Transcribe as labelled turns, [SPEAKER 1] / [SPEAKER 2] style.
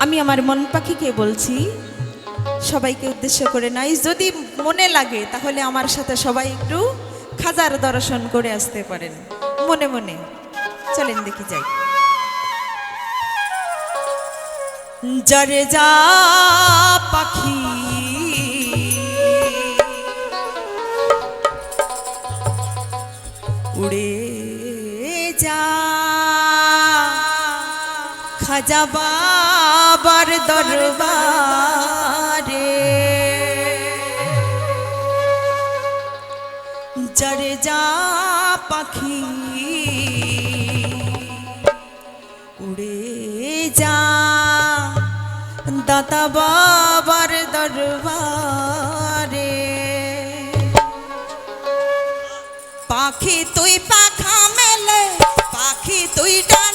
[SPEAKER 1] আমি আমার মন পাখিকে বলছি, সবাইকে উদ্দেশ্য করে নাই। যদি মনে লাগে, তাহলে আমার সাথে সবাই একটু খাজার দর্শন করে আসতে পারেন। মনে মনে। চলেন দেখি যাই। জরে যা পাখি, উড়ে যা খাজা দরবারে। জড়ে যা পাখি উড়ে যা দাতা বাবার দরবারে। পাখি তুই পাখা মেলে, পাখি তুই ডা